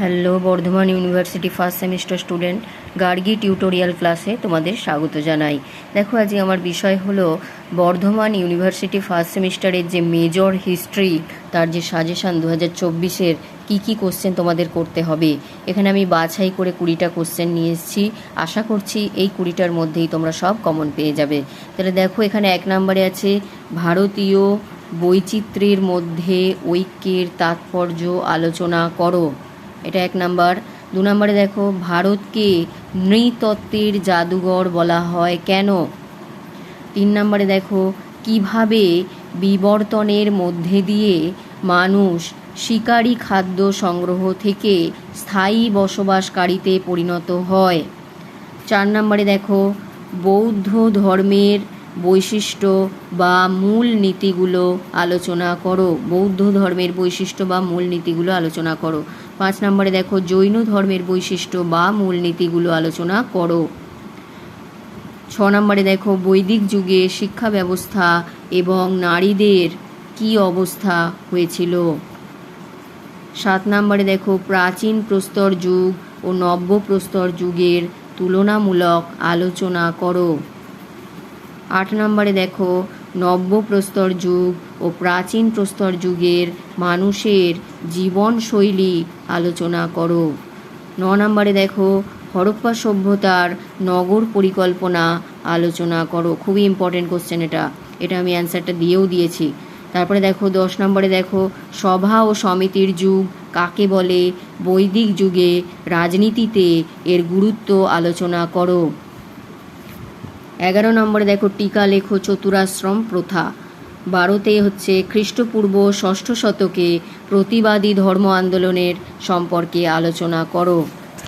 Hello, Bardhaman university first semester student Gargi tutorial ক্লাসে তোমাদের স্বাগত জানাই। দেখো, আজকে আমার বিষয় হলো বর্ধমান ইউনিভার্সিটি ফার্স্ট সেমিস্টারের যে মেজর হিস্ট্রি, তার যে সাজেশান দু হাজার চব্বিশের কী কী কোশ্চেন তোমাদের করতে হবে। এখানে আমি বাছাই করে কুড়িটা কোশ্চেন নিয়ে এসেছি। আশা করছি এই কুড়িটার মধ্যেই তোমরা সব কমন পেয়ে যাবে। তাহলে দেখো, এখানে এক নম্বরে আছে, ভারতীয় বৈচিত্র্যের মধ্যে ঐক্যের তাৎপর্য আলোচনা করো। এটা এক নাম্বার। দু নম্বরে দেখো, ভারতকে নৃতত্ত্বের জাদুঘর বলা হয় কেন? তিন নম্বরে দেখো, কীভাবে বিবর্তনের মধ্যে দিয়ে মানুষ শিকারী খাদ্য সংগ্রহ থেকে স্থায়ী বসবাসকারীতে পরিণত হয়? চার নম্বরে দেখো, বৌদ্ধ ধর্মের বৈশিষ্ট্য বা মূল নীতিগুলো আলোচনা করো। বৌদ্ধ ধর্মের বৈশিষ্ট্য বা মূল নীতিগুলো আলোচনা করো। পাঁচ নম্বরে দেখো, জৈন ধর্মের বৈশিষ্ট্য বা মূল নীতিগুলো আলোচনা করো। ছ নম্বরে দেখো, বৈদিক যুগে শিক্ষা ব্যবস্থা এবং নারীদের কি অবস্থা হয়েছিল? সাত নম্বরে দেখো, প্রাচীন প্রস্তর যুগ ও নব্য প্রস্তর যুগের তুলনামূলক আলোচনা করো। আট নম্বরে দেখো নব্য প্রস্তর যুগ ও প্রাচীন প্রস্তর যুগের মানুষের জীবনশৈলী আলোচনা করো। ন নম্বরে দেখো, হরপ্পা সভ্যতার নগর পরিকল্পনা আলোচনা করো। খুবই ইম্পর্টেন্ট কোশ্চেন এটা। এটা আমি অ্যান্সারটা দিয়েও দিয়েছি। তারপরে দেখো, দশ নম্বরে দেখো, সভা ও সমিতির যুগ কাকে বলে? বৈদিক যুগে রাজনীতিতে এর গুরুত্ব আলোচনা করো। এগারো নম্বরে দেখো, টিকা লেখো, চতুরাশ্রম প্রথা। বারোতে হচ্ছে খ্রিস্টপূর্ব ষষ্ঠ শতকে প্রতিবাদী ধর্ম আন্দোলনের সম্পর্কে আলোচনা করো।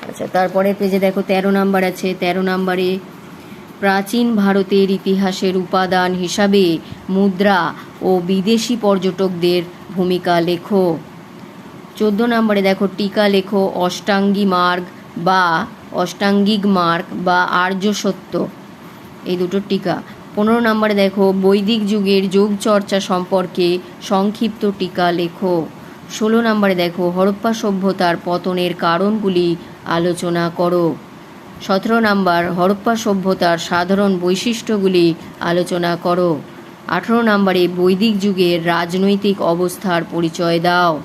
আচ্ছা তারপরে পেজে দেখো, তেরো নাম্বার আছে, তেরো নাম্বারে, প্রাচীন ভারতের ইতিহাসের উপাদান হিসাবে মুদ্রা ও বিদেশি পর্যটকদের ভূমিকা লেখো। চোদ্দ নম্বরে দেখো, টিকা লেখো, অষ্টাঙ্গী মার্গ বা অষ্টাঙ্গিক মার্গ বা আর্য সত্য। এই দুটো টিকা। পনেরো নম্বরে দেখো, বৈদিক যুগের যোগ চর্চা সম্পর্কে সংক্ষিপ্ত টিকা লেখো। ষোলো নম্বরে দেখো, হরপ্পা সভ্যতার পতনের কারণগুলি আলোচনা করো। সতেরো নাম্বার, হরপ্পা সভ্যতার সাধারণ বৈশিষ্ট্যগুলি আলোচনা করো। আঠেরো নম্বরে, বৈদিক যুগের রাজনৈতিক অবস্থার পরিচয় দাও।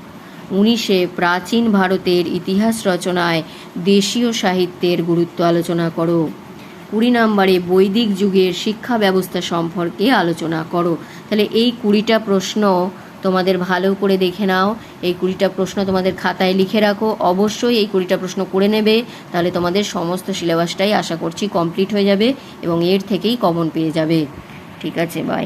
উনিশে প্রাচীন ভারতের ইতিহাস রচনায় দেশীয় সাহিত্যের গুরুত্ব আলোচনা করো। কুড়ি নম্বরে বৈদিক যুগের শিক্ষা ব্যবস্থা সম্পর্কে আলোচনা করো। তাহলে এই কুড়িটা প্রশ্ন তোমাদের ভালো করে দেখে নাও। এই কুড়িটা প্রশ্ন তোমাদের খাতায় লিখে রাখো। অবশ্যই এই কুড়িটা প্রশ্ন করে নেবে। তাহলে তোমাদের সমস্ত সিলেবাসটাই আশা করছি কমপ্লিট হয়ে যাবে এবং এর থেকেই কমন পেয়ে যাবে। ঠিক আছে বাই